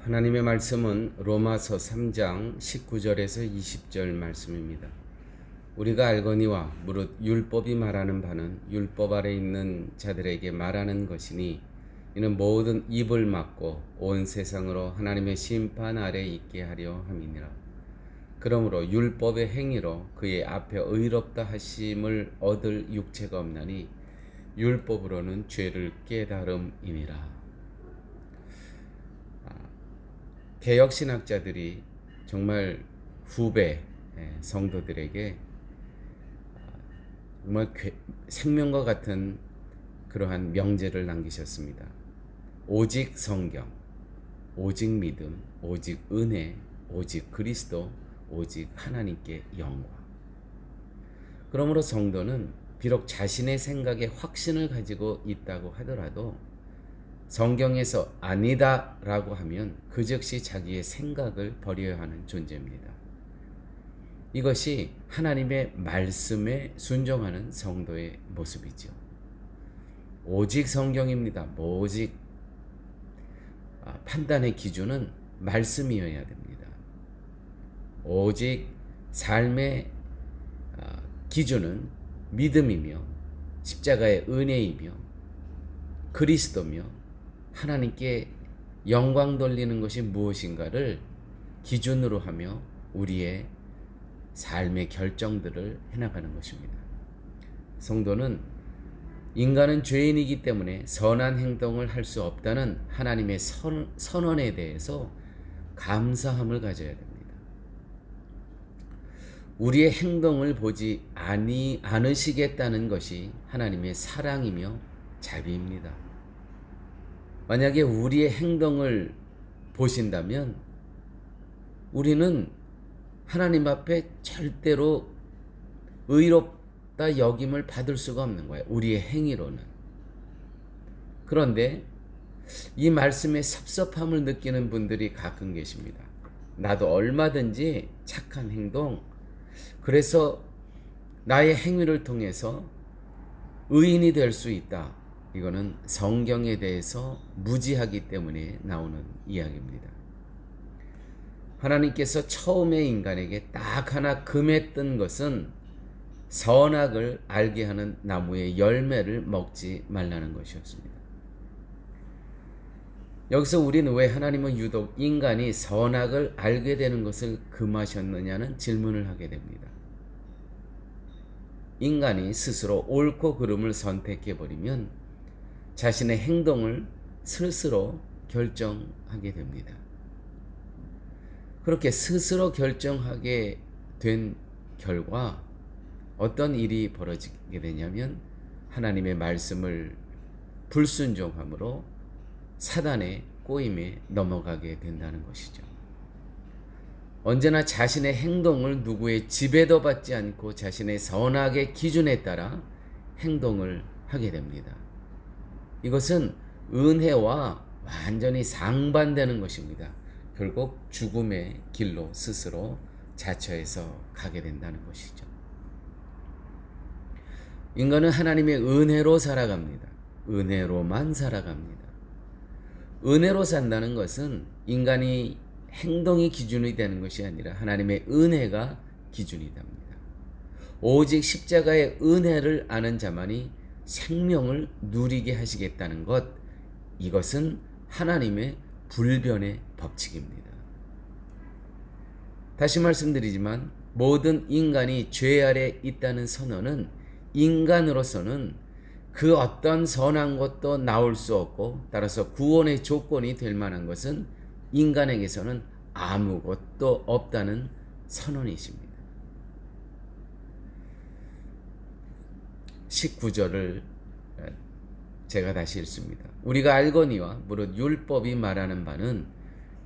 하나님의 말씀은 로마서 3장 19절에서 20절 말씀입니다. 우리가 알거니와 무릇 율법이 말하는 바는 율법 아래 있는 자들에게 말하는 것이니 이는 모든 입을 막고 온 세상으로 하나님의 심판 아래 있게 하려 함이니라. 그러므로 율법의 행위로 그의 앞에 의롭다 하심을 얻을 육체가 없나니 율법으로는 죄를 깨달음이니라. 개혁 신학자들이 정말 후배 예, 성도들에게 아, 정말 괴- 생명과 같은 그러한 명제를 남기셨습니다. 오직 성경, 오직 믿음, 오직 은혜, 오직 그리스도, 오직 하나님께 영광. 그러므로 성도는 비록 자신의 생각에 확신을 가지고 있다고 하더라도 성경에서 아니다 라고 하면 그 즉시 자기의 생각을 버려야 하는 존재입니다. 이것이 하나님의 말씀에 순종하는 성도의 모습이죠. 오직 성경입니다. 오직 아, 판단의 기준은 말씀이어야 됩니다. 오직 삶의 아, 기준은 믿음이며 십자가의 은혜이며 그리스도며 하나님께 영광 돌리는 것이 무엇인가를 기준으로 하며 우리의 삶의 결정들을 해나가는 것입니다. 성도는 인간은 죄인이기 때문에 선한 행동을 할 수 없다는 하나님의 선, 선언에 대해서 감사함을 가져야 됩니다. 우리의 행동을 보지 아니 않으시겠다는 것이 하나님의 사랑이며 자비입니다. 만약에 우리의 행동을 보신다면 우리는 하나님 앞에 절대로 의롭다 여김을 받을 수가 없는 거예요. 우리의 행위로는. 그런데 이 말씀에 섭섭함을 느끼는 분들이 가끔 계십니다. 나도 얼마든지 착한 행동, 그래서 나의 행위를 통해서 의인이 될 수 있다. 이거는 성경에 대해서 무지하기 때문에 나오는 이야기입니다. 하나님께서 처음에 인간에게 딱 하나 금했던 것은 선악을 알게 하는 나무의 열매를 먹지 말라는 것이었습니다. 여기서 우리는 왜 하나님은 유독 인간이 선악을 알게 되는 것을 금하셨느냐는 질문을 하게 됩니다. 인간이 스스로 옳고 그름을 선택해 버리면 자신의 행동을 스스로 결정하게 됩니다. 그렇게 스스로 결정하게 된 결과 어떤 일이 벌어지게 되냐면 하나님의 말씀을 불순종함으로 사단의 꼬임에 넘어가게 된다는 것이죠. 언제나 자신의 행동을 누구의 지배도 받지 않고 자신의 선악의 기준에 따라 행동을 하게 됩니다. 이것은 은혜와 완전히 상반되는 것입니다. 결국 죽음의 길로 스스로 자처해서 가게 된다는 것이죠. 인간은 하나님의 은혜로 살아갑니다. 은혜로만 살아갑니다. 은혜로 산다는 것은 인간이 행동이 기준이 되는 것이 아니라 하나님의 은혜가 기준이 됩니다. 오직 십자가의 은혜를 아는 자만이 생명을 누리게 하시겠다는 것, 이것은 하나님의 불변의 법칙입니다. 다시 말씀드리지만 모든 인간이 죄 아래 있다는 선언은 인간으로서는 그 어떤 선한 것도 나올 수 없고 따라서 구원의 조건이 될 만한 것은 인간에게서는 아무것도 없다는 선언이십니다. 19절을 제가 다시 읽습니다. 우리가 알거니와 무릇 율법이 말하는 바는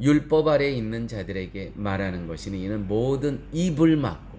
율법 아래 있는 자들에게 말하는 것이니 이는 모든 입을 막고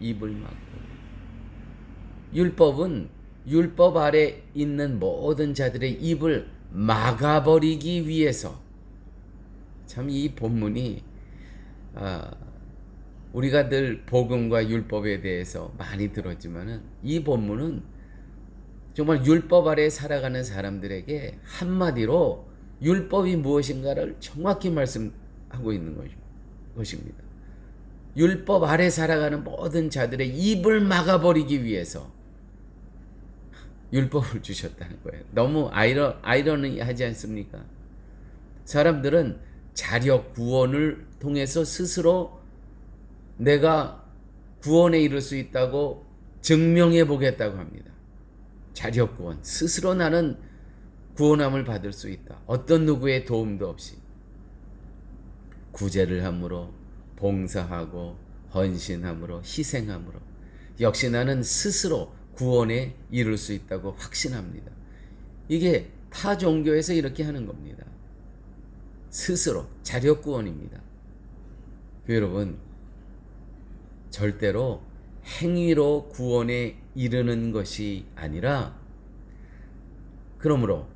입을 막고 율법은 율법 아래 있는 모든 자들의 입을 막아버리기 위해서 참 이 본문이 아, 우리가 늘 복음과 율법에 대해서 많이 들었지만은 이 본문은 정말 율법 아래 살아가는 사람들에게 한마디로 율법이 무엇인가를 정확히 말씀하고 있는 것- 것입니다. 율법 아래 살아가는 모든 자들의 입을 막아버리기 위해서 율법을 주셨다는 거예요. 너무 아이러, 아이러니하지 않습니까? 사람들은 자력 구원을 통해서 스스로 내가 구원에 이를 수 있다고 증명해 보겠다고 합니다. 자력 구원. 스스로 나는 구원함을 받을 수 있다. 어떤 누구의 도움도 없이. 구제를 함으로, 봉사하고, 헌신함으로, 희생함으로. 역시 나는 스스로 구원에 이룰 수 있다고 확신합니다. 이게 타 종교에서 이렇게 하는 겁니다. 스스로 자력 구원입니다. 여러분, 절대로 행위로 구원에 이르는 것이 아니라 그러므로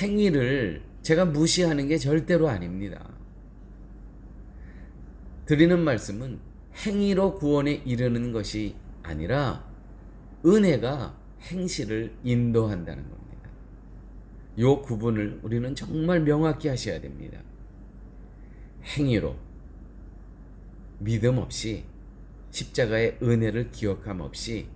행위를 제가 무시하는 게 절대로 아닙니다. 드리는 말씀은 행위로 구원에 이르는 것이 아니라 은혜가 행실을 인도한다는 겁니다. 요 구분을 우리는 정말 명확히 하셔야 됩니다. 행위로 믿음 없이 십자가의 은혜를 기억함 없이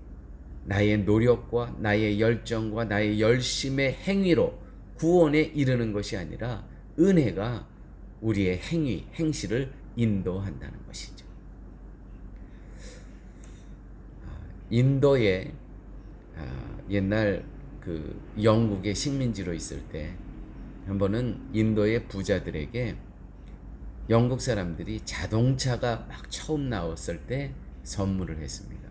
나의 노력과 나의 열정과 나의 열심의 행위로 구원에 이르는 것이 아니라 은혜가 우리의 행위, 행실을 인도한다는 것이죠. 아, 인도에 아, 옛날 그 영국의 식민지로 있을 때 한 번은 인도의 부자들에게 영국 사람들이 자동차가 막 처음 나왔을 때 선물을 했습니다.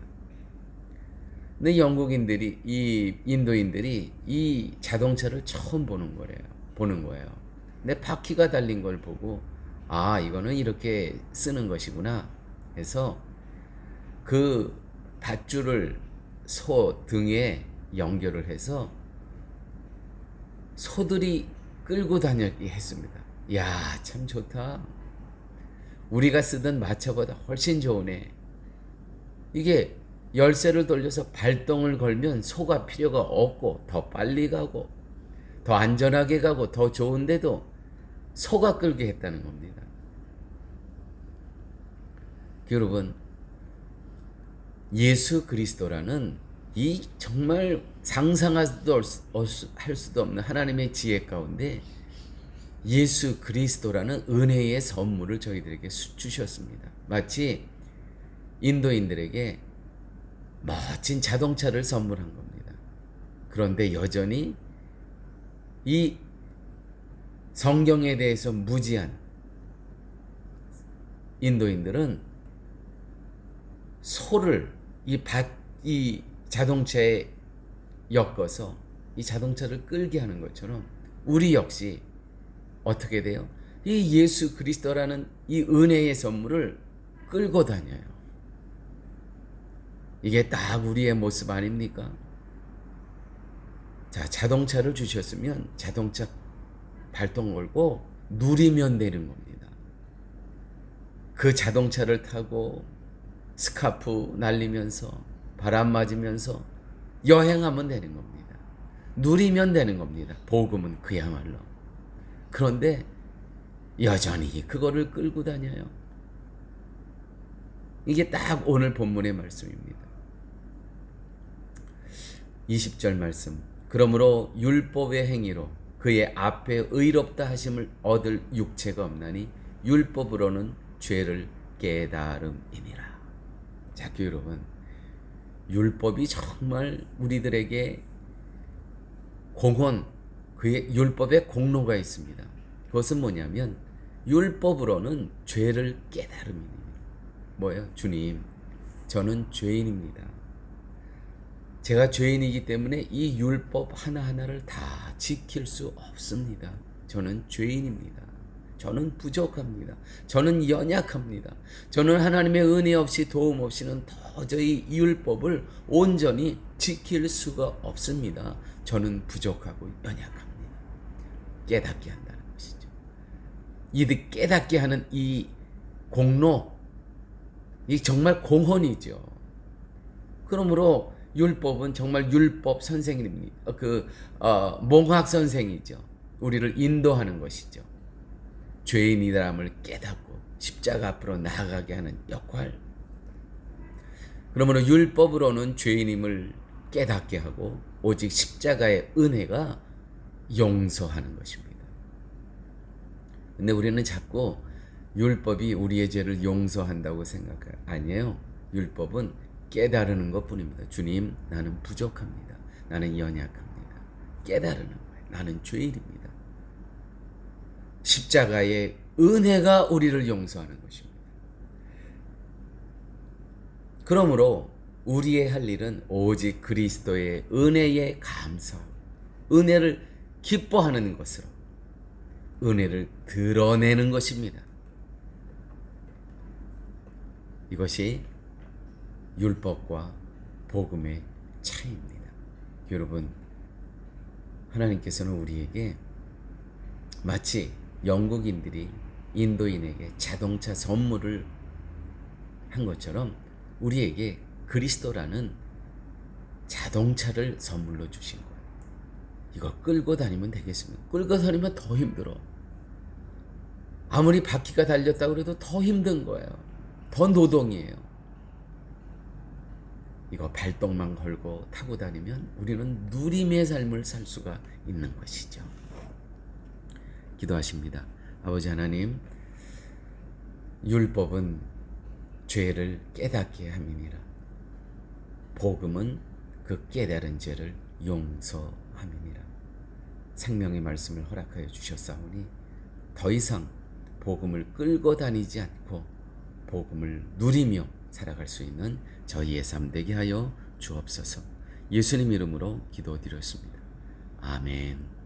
근데 영국인들이 이 인도인들이 이 자동차를 처음 보는 거래요. 보는 거예요. 근데 바퀴가 달린 걸 보고 아 이거는 이렇게 쓰는 것이구나 해서 그 밧줄을 소 등에 연결을 해서 소들이 끌고 다녔게 했습니다. 야, 참 좋다. 우리가 쓰던 마차보다 훨씬 좋으네. 이게 열쇠를 돌려서 발동을 걸면 소가 필요가 없고 더 빨리 가고 더 안전하게 가고 더 좋은데도 소가 끌게 했다는 겁니다. 여러분, 예수 그리스도라는 이 정말 상상할 수도 할 수도 없는 하나님의 지혜 가운데 예수 그리스도라는 은혜의 선물을 저희들에게 수- 주셨습니다. 마치 인도인들에게 멋진 자동차를 선물한 겁니다. 그런데 여전히 이 성경에 대해서 무지한 인도인들은 소를 이 밭, 이 자동차에 엮어서 이 자동차를 끌게 하는 것처럼 우리 역시 어떻게 돼요? 이 예수 그리스도라는 이 은혜의 선물을 끌고 다녀요. 이게 딱 우리의 모습 아닙니까? 자, 자동차를 주셨으면 자동차 발동 걸고 누리면 되는 겁니다. 그 자동차를 타고 스카프 날리면서 바람 맞으면서 여행하면 되는 겁니다. 누리면 되는 겁니다. 복음은 그야말로. 그런데 여전히 그거를 끌고 다녀요. 이게 딱 오늘 본문의 말씀입니다. 20절 말씀. 그러므로 율법의 행위로 그의 앞에 의롭다 하심을 얻을 육체가 없나니 율법으로는 죄를 깨달음이니라. 자, 여러분. 율법이 정말 우리들에게 공헌, 그의 율법에 공로가 있습니다. 그것은 뭐냐면 율법으로는 죄를 깨달음입니다. 뭐예요? 주님, 저는 죄인입니다. 제가 죄인이기 때문에 이 율법 하나하나를 다 지킬 수 없습니다. 저는 죄인입니다. 저는 부족합니다. 저는 연약합니다. 저는 하나님의 은혜 없이 도움 없이는 도저히 이 율법을 온전히 지킬 수가 없습니다. 저는 부족하고 연약합니다. 깨닫게 한다는 것이죠. 이 깨닫게 하는 이 공로, 이 정말 공헌이죠. 그러므로 율법은 정말 율법 선생님입니다. 그 어, 몽학 선생이죠. 우리를 인도하는 것이죠. 죄인이라함을 깨닫고 십자가 앞으로 나아가게 하는 역할. 그러므로 율법으로는 죄인임을 깨닫게 하고 오직 십자가의 은혜가 용서하는 것입니다. 근데 우리는 자꾸 율법이 우리의 죄를 용서한다고 생각해요. 아니에요. 율법은 깨달으는 것 뿐입니다. 주님, 나는 부족합니다. 나는 연약합니다. 깨달으는 거예요. 나는 죄인입니다. 십자가의 은혜가 우리를 용서하는 것입니다. 그러므로 우리의 할 일은 오직 그리스도의 은혜에 감사, 은혜를 기뻐하는 것으로 은혜를 드러내는 것입니다. 이것이 율법과 복음의 차이입니다. 여러분, 하나님께서는 우리에게 마치 영국인들이 인도인에게 자동차 선물을 한 것처럼 우리에게 그리스도라는 자동차를 선물로 주신 거예요. 이거 끌고 다니면 되겠습니까? 끌고 다니면 더 힘들어. 아무리 바퀴가 달렸다고 해도 더 힘든 거예요. 더 노동이에요. 이거 발동만 걸고 타고 다니면 우리는 누림의 삶을 살 수가 있는 것이죠. 기도하십니다. 아버지 하나님, 율법은 죄를 깨닫게 함이니라. 복음은 그 깨달은 죄를 용서함이니라. 생명의 말씀을 허락하여 주셨사오니 더 이상 복음을 끌고 다니지 않고 복음을 누리며 살아갈 수 있는 저희의 삶 되게 하여 주옵소서. 예수님 이름으로 기도드렸습니다. 아멘.